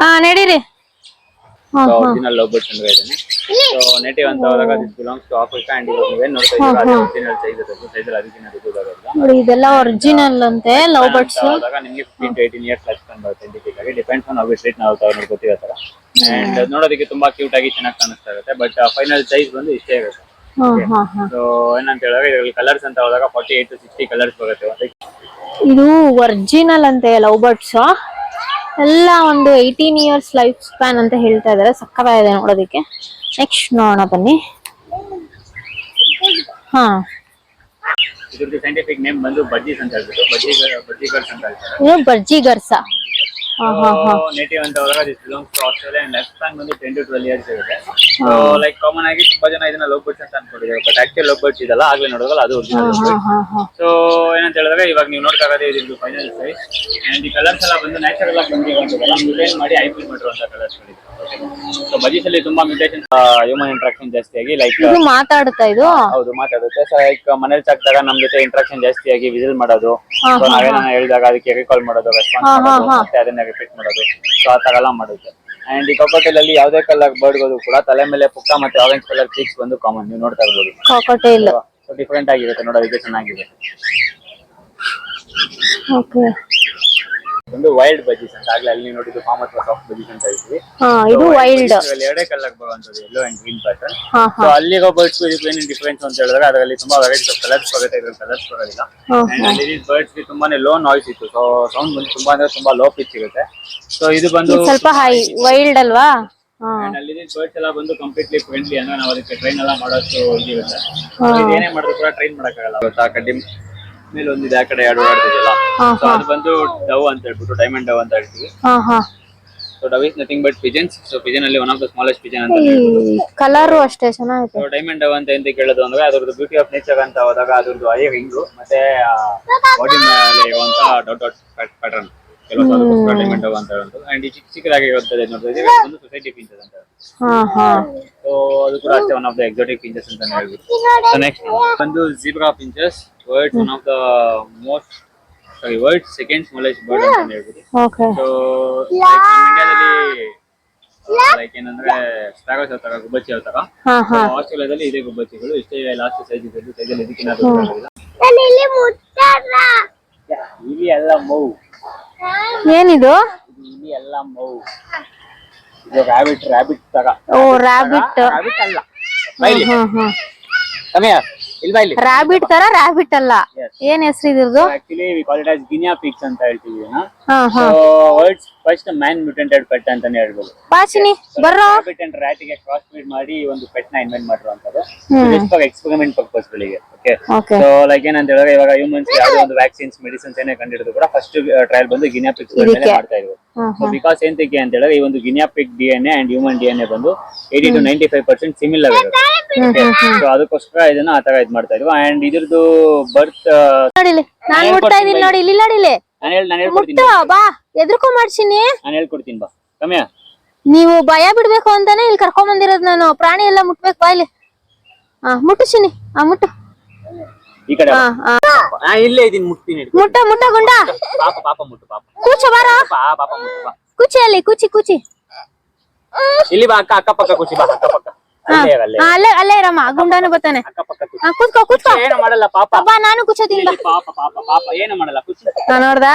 ಹಾ ನಡೀರಿ. ಹಾ ಒರಿಜಿನಲ್ ಲವ್ ಬರ್ಡ್ ಚಂದ್ರ ಇದೇನೆ. ಸೊ ನೇಟಿವ್ ಅಂತ ಹೋದಾಗ this belongs to Africa and ಇವಾಗ ನೀವೇನ್ ನೋಡ್ತಾ ಇದ್ದೀರಾ? ಅದೇ ಒರಿಜಿನಲ್ ಸೈಜ್ ಇರುತ್ತೆ ಸೈಜ್ ಅದಕ್ಕೆ ಇದು ನೋಡಿ ಇದೆಲ್ಲ ಒರಿಜಿನಲ್ ಅಂತೆ ಲವ್ ಬರ್ಡ್ಸ್ ಹೋದಾಗ ನಿಮಗೆ fifteen to eighteen years span ಬರುತ್ತೆ ಸೈಂಟಿಫಿಕ್ ಆಗಿ ಡಿಪೆಂಡ್ಸ್ ಆನ್ ಆಬ್ವಿಯಸ್ಲಿ ಟ್ರೀಟ್ ನಾವು ತಾವು ನೋಡ್ಕೋತೀವಿ ಆ ತರ ಅಂಡ್ ನೋಡೋದಕ್ಕೆ ತುಂಬಾ ಕ್ಯೂಟ್ ಆಗಿ ಚೆನ್ನಾಗಿ ಕಾಣಿಸ್ತಾ ಇರುತ್ತೆ. ಬಟ್ ಫೈನಲ್ ಸೈಜ್ ಬಂದು ಇಷ್ಟೇ ಇರುತ್ತೆ. ಸೊ ಏನಂತ ಹೇಳಿದಾಗ ಇದರಲ್ಲಿ ಕಲರ್ಸ್ ಅಂತ ಹೋದಾಗ forty eight to sixty colours ಬರುತ್ತೆ. ಇದು ಒರಿಜಿನಲ್ ಅಂತೆ ಲವ್ ಬರ್ಡ್ಸ್ ಎಲ್ಲ ಒಂದು ಏಯ್ಟೀನ್ ಇಯರ್ಸ್ ಲೈಫ್ ಸ್ಪ್ಯಾನ್ ಅಂತ ಹೇಳ್ತಾ ಇದಾರೆ. ಸಕ್ಕತ್ತಾಗಿದೆ ನೋಡೋದಕ್ಕೆ. ನೆಕ್ಸ್ಟ್ ನೋಡೋಣ ಬನ್ನಿ. ಹಾ. ಇದ್ರದ್ದು ಇದು ನೇಟಿವ್ ಅಂತ ಹೋದಾಗ this belongs to Australia and life span ಬಂದು ಟೆನ್ ಟು ಟ್ವೆಲ್ ಇಯರ್ಸ್ ಇರುತ್ತೆ. ಸೊ ಲೈಕ್ ಕಾಮನ್ ಆಗಿ ತುಂಬಾ ಜನ ಇದನ್ನ ಲವ್ ಬರ್ಡ್ಸ್ ಅಂತ ಅನ್ಕೊಂಡಿದ್ದಾರೆ. ಬಟ್ ಆಕ್ಚುಲಿ ಲವ್ ಬರ್ಡ್ಸ್ ಇದಲ್ಲ ಆಗ್ಲೇ ನೋಡೋದಲ್ಲ ಅದು ಸೊ ಏನಂತ ಹೇಳಿದ್ರೆ ಇವಾಗ ನೀವು ನೋಡ್ತಾ ಇರೋದೇ ಇದ್ರದ್ದು ಫೈನಲ್ ಸೈಜ್ ಅಂಡ್ ಈ ಕಲರ್ಸ್ ಎಲ್ಲ ಬಂದು ನ್ಯಾಚುರಲ್ ಆಗಿ ಬಂದು ಮ್ಯೂಟೇಟ್ ಮಾಡಿ ಐಪಿಲ್ ಮಾಡಿರುವಂತ ಕಲರ್ಸ್ ಸೊ ಬಜೀಸ್ ಅಲ್ಲಿ ತುಂಬಾ ಮ್ಯೂಟೇಷನ್ ಹ್ಯೂಮನ್ ಇಂಟ್ರಾಕ್ಷನ್ ಜಾಸ್ತಿ ಆಗಿ ಲೈಕ್ ಇದು ಮಾತಾಡುತ್ತಾ ಇದು? ಹೌದು ಮಾತಾಡುತ್ತೆ. ಸೊ ಲೈಕ್ ಮನೇಲಿ ಸಾಕಿದಾಗ ನಮ್ ಜೊತೆ ಇಂಟ್ರಾಕ್ಷನ್ ಜಾಸ್ತಿ ಆಗಿ ವಿಸಿಲ್ ಮಾಡೋದು. ಸೊ ನಾವೇನ ಹೇಳಿದಾಗ ಅದಕ್ಕೆ ರಿಕಾಲ್ ಮಾಡೋದು ರೆಸ್ಪಾನ್ಸ್ ಮಾಡೋದು ಮತ್ತೆ ಅದನ್ನ ರಿಪೀಟ್ ಮಾಡೋದು. ಸೊ ಆ ತರ ಎಲ್ಲ ಮಾಡುತ್ತೆ ಅಂಡ್ ಈ ಕಾಕೋಟೆಲ್ ಅಲ್ಲಿ ಯಾವುದೇ ಕಲರ್ ಬರ್ಡ್ಗಳು ಕೂಡ ತಲೆ ಮೇಲೆ ಪುಕ್ಕ ಮತ್ತೆ ಆರೆಂಜ್ ಕಲರ್ ಚೀಕ್ಸ್ ಬಂದು ಕಾಮನ್ ನೀವು ನೋಡ್ತಾ ಇರ್ಬೋದು. ಕಾಕಟೇಲ್ ಸೊ ಡಿಫ್ರೆಂಟ್ ಆಗಿರುತ್ತೆ ನೋಡೋದಕ್ಕೆ ಚೆನ್ನಾಗಿದೆ. ಓಕೆ ಒಂದು ವೈಲ್ಡ್ ಬಜೀಸ್ ಅಂತ. ಆಗ್ಲೇ ಅಲ್ಲಿ ನೋಡಿದ್ದು ಫಾರ್ಮ್ ಅಥವಾ ಸಾಫ್ಟ್ ಬಜೀಸ್ ಅಂತ ಹೇಳ್ತೀವಿ. ಹಾ ಇದು ವೈಲ್ಡ್ ಇದ್ರಲ್ಲಿ ಎರಡೇ ಕಲರ್ ಬರುವಂತದ್ದು ಎಲ್ಲೋ ಅಂಡ್ ಗ್ರೀನ್ ಪ್ಯಾಟರ್ನ್ ಹಾ ಸೊ ಹಾ ಬರ್ಡ್ಸ್ ಇದಕ್ಕೆ ಏನೇನು ಡಿಫ್ರೆನ್ಸ್ ಅಂತ ಹೇಳಿದ್ರೆ ಅದರಲ್ಲಿ ತುಂಬಾ ವೆರೈಟಿ ಆಫ್ ಕಲರ್ಸ್ ಬರುತ್ತೆ. ಇದ್ರಲ್ಲಿ ಕಲರ್ಸ್ ಬರೋದಿಲ್ಲ. ಹಾ, ಅಲ್ಲಿ ಬರ್ಡ್ಸ್ಗೆ ತುಂಬಾನೇ ಲೋ ನಾಯ್ಸ್ ಇತ್ತು. ಸೊ ಸೌಂಡ್ ಬಂದು ತುಂಬಾ ಅಂದ್ರೆ ತುಂಬಾ ಲೋ ಪಿಚ್ ಇರುತ್ತೆ. ಸೊ ಇದು ಬಂದು ಸ್ವಲ್ಪ ಹೈ ವೈಲ್ಡ್ ಅಲ್ವಾ? ಹಾ. And ಅಲ್ಲಿ ಬರ್ಡ್ಸ್ ಎಲ್ಲ ಬಂದು ಕಂಪ್ಲೀಟ್ಲಿ ಫ್ರೆಂಡ್ಲಿ ಅಂದ್ರೆ ನಾವು ಅದಕ್ಕೆ ಟ್ರೈನ್ ಎಲ್ಲ ಮಾಡೋದು ಇದಿರುತ್ತೆ. So ಏನೇ ಮಾಡಿದ್ರು ಕೂಡ ಟ್ರೈನ್ ಮಾಡಕ್ಕಾಗಲ್ಲ. ಗೊತ್ತಾ ಕಡ್ಡಿ ಮೇಲೆ ಒಂದಿದೆ ಆ ಕಡೆ ಎರಡು ಆಡ್ತಿದೆಯಲ್ಲ ಸೊ ಅದು ಬಂದು ಡವ್ ಅಂತ ಹೇಳ್ಬಿಟ್ಟು ಡೈಮಂಡ್ ಡವ್ ಅಂತ ಹೇಳ್ತೀವಿ. ಹಾ ಹಾ. So dove is nothing but pigeons so pigeon ಅಲ್ಲಿ one of the smallest pigeon ಅಂತ ಈ ಕಲರು ಅಷ್ಟೇ ಚೆನ್ನಾಗಿದೆ ಸೊ ಡೈಮಂಡ್ ಡವ್ ಅಂತ ಎಂತ ಕೇಳೋದು ಅಂದ್ರೆ ಅದ್ರದ್ದು ಬ್ಯೂಟಿ ಆಫ್ ನೇಚರ್ ಅಂತ ಹೋದಾಗ ಅದ್ರದ್ದು ಐ ರಿಂಗು ಮತ್ತೆ ಬಾಡಿ ಮೇಲೆ ಇರುವಂತ ಡಾಟ್ ಡಾಟ್ ಪ್ಯಾಟರ್ನ್ ಕೆಲವೊಂದು ಡೈಮಂಡ್ ಡವ್ ಅಂತ ಹೇಳೋದು ಅಂಡ್ ಚಿಕ್ಕ ಚಿಕ್ಕದಾಗಿ ಇರುತ್ತದೆ ನೋಡಿದ್ರೆ ಒಂದು ಸೊಸೈಟಿ ಪಿಂಚಸ್ ಅಂತ ಹಾ ಹಾ. ಸೊ ಅದು ಕೂಡ ಅಷ್ಟೇ one of the exotic finches ಅಂತ ಹೇಳ್ಬಿಟ್ಟು. ಸೊ ನೆಕ್ಸ್ಟ್ ಬಂದು zebra finches birds one of the most sorry bird second smallest bird ಅಂತ ಹೇಳ್ಬೋದು. ಓಕೆ ಸೊ ಲೈಕ್ ನಮ್ಮ ಇಂಡಿಯಾದಲ್ಲಿ ಲೈಕ್ ಏನಂದ್ರೆ ಸ್ಪ್ಯಾಗೋಸ್ ಹೇಳ್ತಾರ ಗುಬ್ಬಚ್ಚಿ ಹೇಳ್ತಾರ. ಆಸ್ಟ್ರೇಲಿಯಾದಲ್ಲಿ ಇದೆ ಗುಬ್ಬಚ್ಚಿಗಳು. ಇಷ್ಟೇ ಲಾಸ್ಟ್ ಸೈಜ್ ಇದೆ ಸೈಜಲ್ಲಿ ಇದಕ್ಕಿಂತ ಇಲ್ಲಿ ಎಲ್ಲ ಮೌ. ಏನಿದು? ಇಲ್ಲಿ ಎಲ್ಲ ಮೌ. ಇದು ರಾಬಿಟ್ ರಾಬಿಟ್ ತರ. ಓ ರಾಬಿಟ್ ರಾಬಿಟ್ ಅಲ್ಲ. ಬೈಲಿ ಇಲ್ಲಿ? ರಾಬಿಟ್ ತರ ರಾಬಿಟ್ ಅಲ್ಲ. ಏನ್ ಹೆಸರು ಇದ್ರದ್ದು? Actually we call it as guinea pigs ಅಂತ ಹೇಳ್ತೀವಿ world's first man mutated pet ಅಂತಾನೆ ಹೇಳ್ಬೋದು. ಪಾಚಿನಿ ಬರ್ರೋ? ರ್ಯಾಬಿಟ್ ಅಂಡ್ ರ್ಯಾಟ್ಗೆ ಕ್ರಾಸ್ ಬ್ರೀಡ್ ಮಾಡಿ ಒಂದು ಪೆಟ್ನ ಇನ್ವೆಂಟ್ ಮಾಡಿರುವಂತದ್ದು ಹ್ಮ್. ಜಸ್ಟ್ ಫಾರ್ ಎಕ್ಸ್ಪೆರಿಮೆಂಟ್ ಪರ್ಪಸ್ ಗಳಿಗೆ ಓಕೆ ಸೊ ಲೈಕ್ ಏನಂತ ಹೇಳಿದ್ರೆ ಇವಾಗ ಹ್ಯೂಮನ್ಸ್ ಯಾವುದೇ ಒಂದು ವ್ಯಾಕ್ಸಿನ್ಸ್ ಮೆಡಿಸಿನ್ಸ್ ಏನೇ ಕಂಡಿಡಿದ್ರು ಕೂಡ ಫಸ್ಟ್ ಟ್ರಯಲ್ ಬಂದು ಗಿನಿಯಾ ಪಿಕ್ಸ್ ಮೇಲೆ ಮಾಡ್ತಾ ಇದ್ರು ಸೋ ಬಿಕಾಸ್ ಎಂತಕ್ಕೆ ಅಂತ ಹೇಳಿದ್ರೆ ಈ ಒಂದು guinea pig D N A and human D N A ಬಂದು eighty to ninety five percent similar ಇರುತ್ತೆ ಸೊ ಅದಕ್ಕೋಸ್ಕರ ಇದನ್ನ ಆ ತರ ಇದ್ ಮಾಡ್ತಾ ಇದ್ರು ಅಂಡ್ ಇದ್ರದ್ದು ಬರ್ತ್ ನೋಡಿಲಿ ನಾನ್ ಮುಟ್ತಾ ಇದೀನಿ ನೋಡಿ ಇಲ್ಲಿ ನೋಡಿಲಿ. ನಾನು ಹೇಳಿ ನಾನು ಹೇಳ್ಕೊಡ್ತೀನಿ ಬಾ. ಎದ್ರಕೊ ಮಾಡ್ಸಿನಿ. ನಾನು ಹೇಳ್ಕೊಡ್ತೀನಿ ಬಾ. ಕಮ್ಯ ನೀವು ಭಯ ಬಿಡ್ಬೇಕು ಅಂತಾನೆ ಇಲ್ಲಿ ಕರ್ಕೊಂಡ್ ಬಂದಿರೋದು ನಾನು. ಪ್ರಾಣಿ ಎಲ್ಲ ಮುಟ್ಬೇಕು ಬಾ ಇಲ್ಲಿ. ಹಾ ಮುಟ್ಟಿಸಿನಿ ಆ ಹಾ ಮುಟ್ಟು. ಈ ಕಡೆ ಹಾ ನಾ ಇಲ್ಲೇ ಇದೀನಿ ಮುಟ್ತೀನಿ ಹಿಡ್ಕೊ. ಮುಟ್ಟ ಮುಟ್ಟ ಗುಂಡ. ಪಾಪ ಪಾಪ ಮುಟ್ಟು ಪಾಪ. ಕೂಚ ಬಾರ. ಬಾ ಪಾಪ ಮುಟ್ಟು ಬಾ. ಕುಚಿ ಅಲ್ಲಿ ಕುಚಿ ಕುಚಿ. ಇಲ್ಲಿ ಬಾ ಅಕ್ಕ ಅಕ್ಕ ಪಕ್ಕ ಕುಚಿ ಬಾ ಅಕ್ಕ ಪಕ್ಕ ಅಲ್ಲೇ ಅಲ್ಲೇ. ಇರಮ್ಮ. ಗುಂಡಾನು ಬರ್ತಾನೆ. ಕೂತ್ಕೋ ಕೂತ್ಕೋ. ಏನು ಮಾಡಲ್ಲ ಪಾಪ. ಅಪ್ಪ ನಾನು ಕುಚ್ಚತೀನಿ ಬಾ. ಪಾಪ ಪಾಪ ಪಾಪ. ಏನು ಮಾಡಲ್ಲ ಕೂಸಿ ನಾನು ನೋಡ್ದ?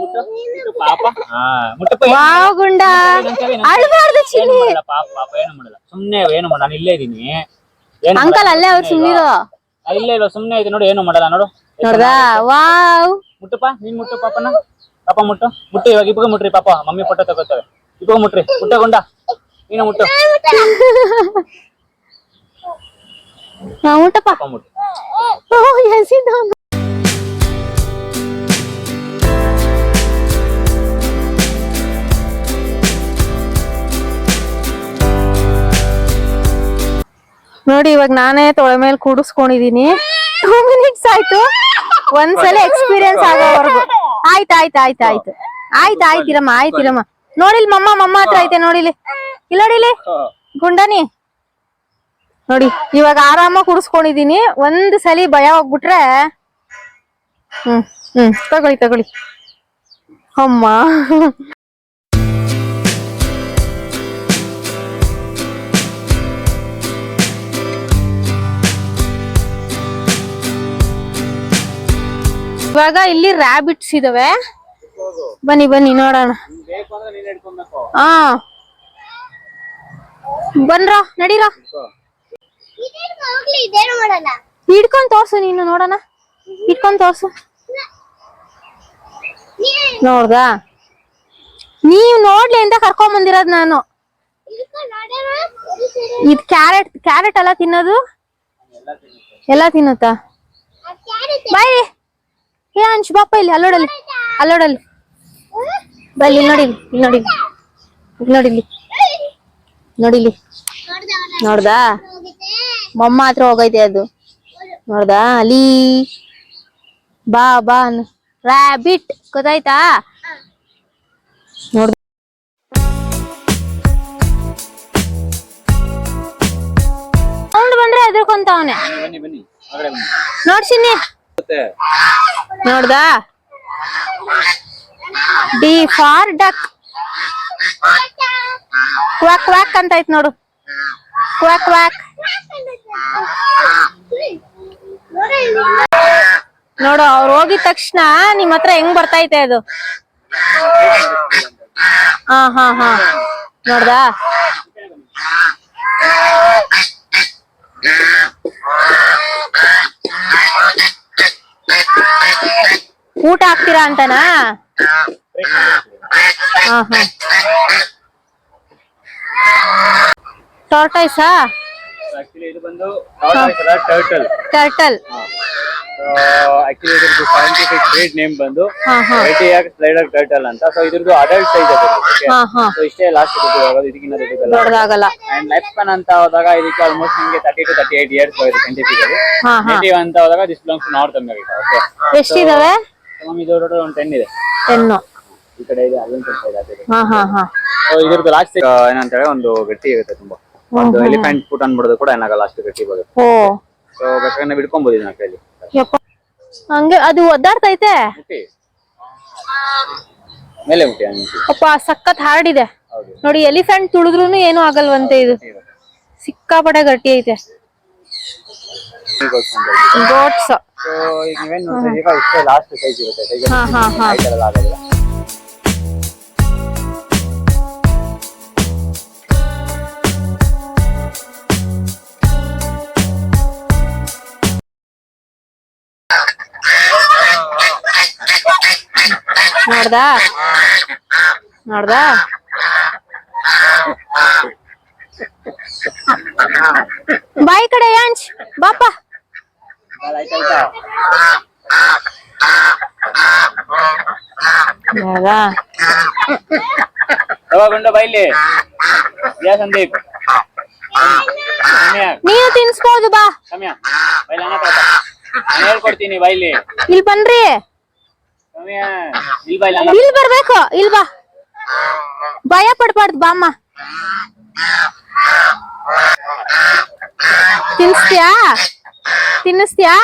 ಮುಟ್ಟು ಮುಟ್ಟು ಪಾಪ. ಮುಟ್ಟಪ್ಪ ವಾವ್ ಗುಂಡ. ಅಳ್ಬಾರ್ದು ಚಿನ್ನಿ ಪಾಪ ಪಾಪ ಏನು ಮಾಡಲ್ಲ. ಸುಮ್ನೆ ಏನು ಮಾಡ ನಾನು ಇಲ್ಲೇ ಇದೀನಿ ಅಂಕಲ್ ಅಲ್ಲೇ ಅವ್ರು ಸುಮ್ನಿರು. ಆ, ಇಲ್ಲೇ ಇಲ್ಲ ಸುಮ್ನೆ ಇದೆ ನೋಡಿ ಏನು ಮಾಡಲ್ಲ ನೋಡು. ನೋಡ್ದ? ವಾವ್. ಮುಟ್ಟಪ್ಪ ನೀನ್ ಮುಟ್ಟು ಪಾಪನ? ಪಾಪ ಮುಟ್ಟು. ಮುಟ್ಟು ಇವಾಗ ಇಬ್ಬರು ಮುಟ್ರಿ ಪಾಪ. ಮಮ್ಮಿ ಫೋಟೋ ತಗೋತಾರೆ. ಇಬ್ಬರು ಮುಟ್ರಿ. ಮುಟ್ಟಗೊಂಡ ನೀನು ಮುಟ್ಟು. ನೋಡಿ ಇವಾಗ ನಾನೇ ತೊಳೆ ಮೇಲೆ ಕೂಡಿಸ್ಕೊಂಡಿದೀನಿ. ಟೂ ಮಿನಿಟ್ಸ್ ಆಯ್ತು. ಒಂದ್ಸಲ ಎಕ್ಸ್ಪೀರಿಯನ್ಸ್ ಆಗೋವರೆಗೂ. ಆಯ್ತು ಆಯ್ತು ಆಯ್ತು ಆಯ್ತು. ಆಯ್ತು ಆಯ್ತಿರಮ್ಮ ಆಯ್ತಿರಮ್ಮ ನೋಡಿಲ್ ಮಮ್ಮ ಮಮ್ಮ ಹತ್ರ ಐತೆ ನೋಡಿಲಿ ಇಲ್ಲ ನೋಡಿಲಿ ಗುಂಡನಿ. ನೋಡಿ ಇವಾಗ ಆರಾಮ ಕುಡಿಸ್ಕೊಂಡಿದೀನಿ. ಒಂದ್ ಸಲಿ ಭಯ ಹೋಗ್ಬಿಟ್ರೆ ಹ್ಮ್ ಹ್ಮ್ ತಗೊಳ್ಳಿ ತಗೊಳ್ಳಿ. ಅಮ್ಮ. ಇವಾಗ ಇಲ್ಲಿ ರಾಬಿಟ್ಸ್ ಇದಾವೆ. ಬನ್ನಿ ಬನ್ನಿ ನೋಡೋಣ. ಹಾ ಬನ್ರ ನಡೀರ. ಹಿಡ್ಕೊಂಡ್ ತೋರ್ಸು ನೀನು ನೋಡೋಣ. ಹಿಡ್ಕೊಂಡ್ ತೋರ್ಸು. ನೋಡ್ದಾ? ನೀವ್ ನೋಡ್ಲಿ ಅಂತ ಕರ್ಕೊಂಡ್ ಬಂದಿರೋದ್ ನಾನು. ಇದ್ ಕ್ಯಾರೆಟ್ ಕ್ಯಾರೆಟ್ ಎಲ್ಲ ತಿನ್ನೋದು? ಎಲ್ಲ ತಿನ್ನುತ್ತಾ? ಬಾಯ್ ಏ ಅಂಶು ಬಾಪ ಇಲ್ಲಿ ಅಲ್ಲೋಡಲ್ಲಿ ಅಲ್ಲೋಡಲ್ಲಿ. ಬಲ್ಲಿ ಇಲ್ಲಿ ನೋಡಿ ಇಲ್ಲಿ ನೋಡಿ ಇಲ್ಲಿ ನೋಡಿಲಿ ನೋಡಿಲಿ ನೋಡ್ದಾ? ಮಮ್ಮ ಹತ್ರ ಹೋಗೈತೆ ಅದು. ನೋಡ್ದಾ? ಅಲಿ ಬಾ ಬಾ ರಾಬಿಟ್ ಗೊತ್ತಾಯ್ತಾ? ನೋಡ್ದ ಸೌಂಡ್ ಬಂದ್ರೆ ಹೊರಗಡೆ ಬನ್ನಿ ನೋಡ್ಸಿನಿ ನೋಡ್ದ ನೋಡ್ದಾ? D for duck quack quack ಅಂತ ಐತ್ ನೋಡು. ಕ್ವಾಕ್ ಕ್ವಾಕ್ ನೋಡು, ಅವ್ರು ಹೋಗಿದ ತಕ್ಷಣ ನಿಮ್ ಹತ್ರ ಹೆಂಗ್ ಬರ್ತೈತೆ ಅದು? ಹಾ ಹಾ ಹಾ. ನೋಡ್ದಾ? ಊಟ ಹಾಕ್ತೀರಾ ಅಂತನಾ? ಹಾ ಹಾ. ಟಾರ್ಟೈಸಾ ಆಕ್ಚುಲಿ ಇದು ಬಂದು ಟರ್ಟಲ್ ಟರ್ಟಲ್ ಆಕ್ಚುಲಿ ಇದ್ರದ್ದು ಸೈಂಟಿಫಿಕ್ ಬ್ರೀಡ್ ನೇಮ್ ಬಂದು ರೇಟಿಯಾಕ್ ಸ್ಲೈಡರ್ ಟರ್ಟಲ್ ಅಂತ. ಸೊ ಇದ್ರದ್ದು ಅಡಲ್ಟ್ ಸೈಜ್ ಅದು. ಸೊ ಇಷ್ಟೇ ಲಾಸ್ಟ್ ಇರೋದು ಇದಕ್ಕಿಂತ ದೊಡ್ಡದಾಗಲ್ಲ ಅಂಡ್ ಲೈಫ್ ಸ್ಪ್ಯಾನ್ ಅಂತ ಹೋದಾಗ ಇದಕ್ಕೆ ಆಲ್ಮೋಸ್ಟ್ ನಿಮಗೆ thirty to thirty eight years native ಅಂತ ಹೋದಾಗ this belongs to North America okay ಎಷ್ಟಿದಾವೆ? ನಮ್ ಇದು ಟೋಟಲ್ ಒಂದು ಟೆನ್ ಇದೆ. ಈ ಕಡೆ ಇದೆ ಅಲ್ಲೊಂದು ಸ್ವಲ್ಪ ಇದೆ. ಅದೇ ಹಾ ಹಾ ಹಾ. ಸೊ ಇದ್ರದ್ದು ಲಾಸ್ಟ್ ಏನಂತೇಳಿ ಒಂದು ಗಟ್ಟಿ ಇರುತ್ತೆ ತುಂಬಾ. ಒಂದು ಎಲಿಫೆಂಟ್ ಫುಟ್ ಅನ್ಬಿಡೋದು ಕೂಡ ಏನಾಗಲ್ಲ ಅಷ್ಟು ಗಟ್ಟಿ ಬರುತ್ತೆ ಓ. ಸೊ ಬೇಕಾದ್ರೆ ಬಿಡ್ಕೊಬೋದು ಇದನ್ನ ಕೈಲಿ ಯಪ್ಪ. ಹಂಗೆ ಅದು ಒದ್ದಾಡ್ತೈತೆ? ಮುಟ್ಟಿ. ಮೇಲೆ ಮುಟ್ಟಿ ಹಂಗೆ ಮುಟ್ಟಿ. ಅಪ್ಪ ಸಖತ್ ಹಾರ್ಡ್ ಇದೆ ಹೌದು. ನೋಡಿ ಎಲಿಫೆಂಟ್ ತುಳಿದ್ರೂನು ಏನು ಆಗಲ್ವಂತೆ ಇದು. ಸಿಕ್ಕಾಪಟ್ಟೆ ಗಟ್ಟಿ ಐತೆ. ಗೋಟ್ಸ್ ಸೊ ಈಗ ನೀವೇನ್ ನೋಡ್ತಾ ಈಗ ಇಷ್ಟೇ ಲಾಸ್ಟ್ ಸೈಜ್ ಇರುತ್ತೆ. ಸೈಜ್ ಹಾ ಹಾ. ಹಾ ಎಲ್ಲ ಆಗೋದಿಲ್ಲ ನೋಡ್ದಾ? ನೋಡ್ದಾ? ಬಾಯಿ ಕಡೆ ಯಾಂಚ್ ಬಾಪ. ಯಾವಾಗುಂಡ ಬೈಲಿ ಯಾ ಸಂದೀಪ್? ನೀನು ತಿನ್ಸ್ಬೋದು ಬಾ. ಕಮ್ಯ ಬೈಲಿ ಹೇಳ್ಕೊಡ್ತೀನಿ ಬೈಲಿ ಇಲ್ಲಿ ಬನ್ರಿ. ಇಲ್ಲಿ ಇಲ್ಲಿ ಬರ್ಬೇಕು ಇಲ್ ಬಾ. ಭಯ ಪಡ್ಬಾರ್ದು ಬಾಮ್ಮ ತಿನ್ಸ್ತ್ಯಾ ತಿನ್ನಿಸ್ತ್ಯಾ?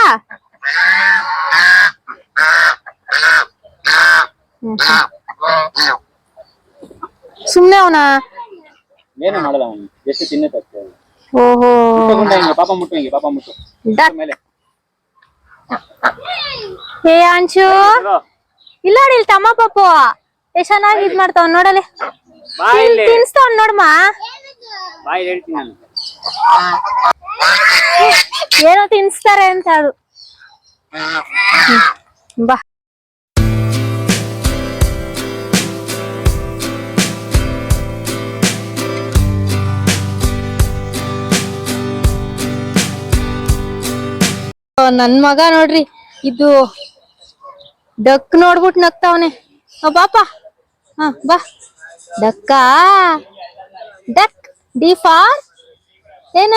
ಸುಮ್ನೆ ಅವನ. ಏನು ಮಾಡಲ್ಲ ಅವನು ಎಷ್ಟು ತಿನ್ನುತ್ತೆ ಅಷ್ಟೇ. ಓಹೋ. ಪಾಪ ಮುಟ್ಟು ಹಿಂಗೆ ಪಾಪ ಮುಟ್ಟು. ಮೇಲೆ. ಹೇ ಅಂಚು. ಇಲ್ಲ ನೋಡಿ ಇಲ್ಲಿ ತಮ್ಮ ಪಪ್ಪು ಎಷ್ಟ್ ಚೆನ್ನಾಗಿ ಇದ್ ಮಾಡ್ತಾವ್ ನೋಡಲಿ ತಿನ್ಸ್ತಾವ್ ನೋಡ್ಮ. ಬಾಯ್ ಹೇಳ್ತೀನಿ ನಾನು. ಏನೋ ತಿನ್ಸ್ತಾರೆ ಅಂತ ಅದು. ಬಾ. ನನ್ ಮಗ ನೋಡ್ರಿ ಇದು ಡಕ್ ನೋಡ್ಬಿಟ್ ನಗ್ತಾವನೆ. ಬಾಪ. ಹ ಬಾ. ಡಕ್ಕ. ಡಕ್. D for. ಏನ?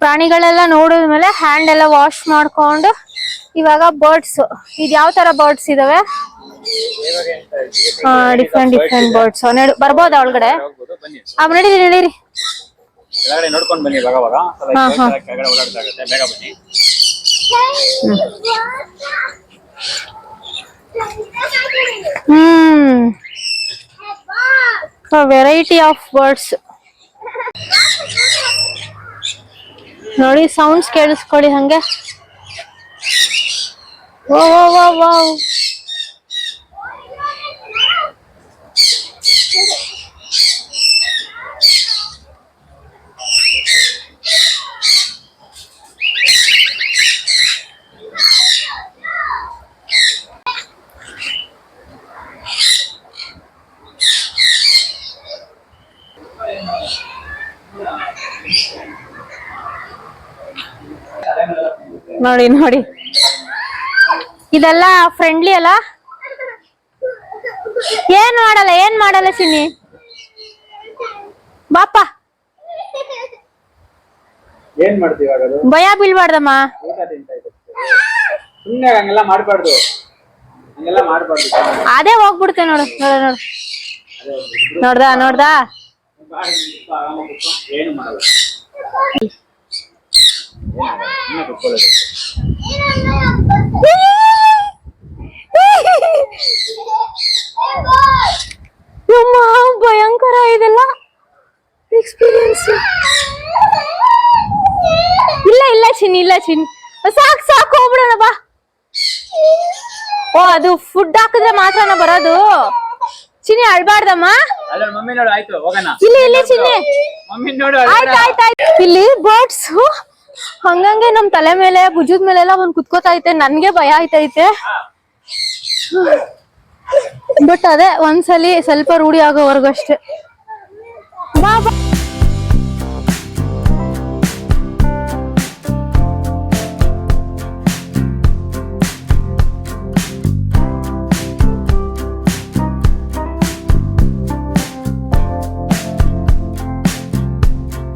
ಪ್ರಾಣಿಗಳೆಲ್ಲ ನೋಡಿದ್ಮೇಲೆ ಹ್ಯಾಂಡ್ ಎಲ್ಲ ವಾಶ್ ಮಾಡ್ಕೊಂಡು ಇವಾಗ ಬರ್ಡ್ಸ್ ಇದು ಯಾವ ತರ ಬರ್ಡ್ಸ್ ಇದಾವೆ? ಡಿಫ್ರೆಂಟ್ ಡಿಫ್ರೆಂಟ್ ಬರ್ಡ್ಸ್ ಬರ್ಬೋದಾ ಒಳಗಡೆ? ಆ ನಡೀರಿ ನಡೀರಿ ನೋಡ್ಕೊಂಡು ಬನ್ನಿ ಹಾ, ಹಾ. ಕೆಳಗಡೆ ಓಡಾಡ್ತಾಗುತ್ತೆ ಬೇಗ ಬನ್ನಿ ಹ್ಮ್ ವೆರೈಟಿ ಆಫ್ ಬರ್ಡ್ಸ್ ನೋಡಿ ಸೌಂಡ್ಸ್ ಕೇಳಿಸ್ಕೊಳ್ಳಿ ಹಂಗೆ. ಓ ಓ ಓ ನೋಡಿ ನೋಡಿ. ಇದೆಲ್ಲ ಫ್ರೆಂಡ್ಲಿ ಅಲ್ಲ? ಏನ್ ಮಾಡಲ್ಲ ಏನ್ ಮಾಡಲ್ಲ ಸಿನಿ ಬಾಪ ಏನ್ ಮಾಡ್ತೀವಿ ಭಯ ಬೀಳ್ಬಾರ್ದಮ್ಮ. ಊಟ ತಿಂತಾ ಸುಮ್ಮನೆ ಹಂಗೆಲ್ಲ ಮಾಡಬಾರ್ದು. ಹಂಗೆಲ್ಲ ಮಾಡಬಾರ್ದು. ಅದೇ ಹೋಗ್ಬಿಡ್ತೆ ನೋಡು ನೋಡು ನೋಡು. ನೋಡ್ದಾ ನೋಡ್ದಾ? ಏನು ಮಾಡಲ್ಲ. ಭಯಂಕರ ಇದೆಲ್ಲ ಎಕ್ಸ್ಪೀರಿಯನ್ಸ್ ಇಲ್ಲ ಇಲ್ಲ ಚಿನ್ನಿ ಇಲ್ಲ ಚಿನ್ನಿ. ಸಾಕ್ ಸಾಕು ಹೋಗ್ಬಿಡೋಣ ಬಾ ಓ ಅದು ಫುಡ್ ಹಾಕಿದ್ರೆ ಮಾತ್ರನ ಬರೋದು ಚಿನ್ನಿ ಅಳ್ಬಾರ್ದಮ್ಮ ಇಲ್ಲಿ ಇಲ್ಲಿ ಚಿನ್ನಿ ಇಲ್ಲಿ ಬರ್ಡ್ಸ್ ಹಂಗಂಗೆ ನಮ್ ತಲೆ ಮೇಲೆ, ಭುಜದ ಮೇಲೆ ಮೇಲೆಲ್ಲ ಒಂದ್ ಕುತ್ಕೋತೈತೆ ನನ್ಗೆ ಭಯ ಆಯ್ತೈತೆ. ಬಟ್ ಅದೇ ಒಂದ್ಸಲಿ ಸ್ವಲ್ಪ ರೂಢಿ ಆಗೋವರೆಗೂ ಅಷ್ಟೇ. ಬಾ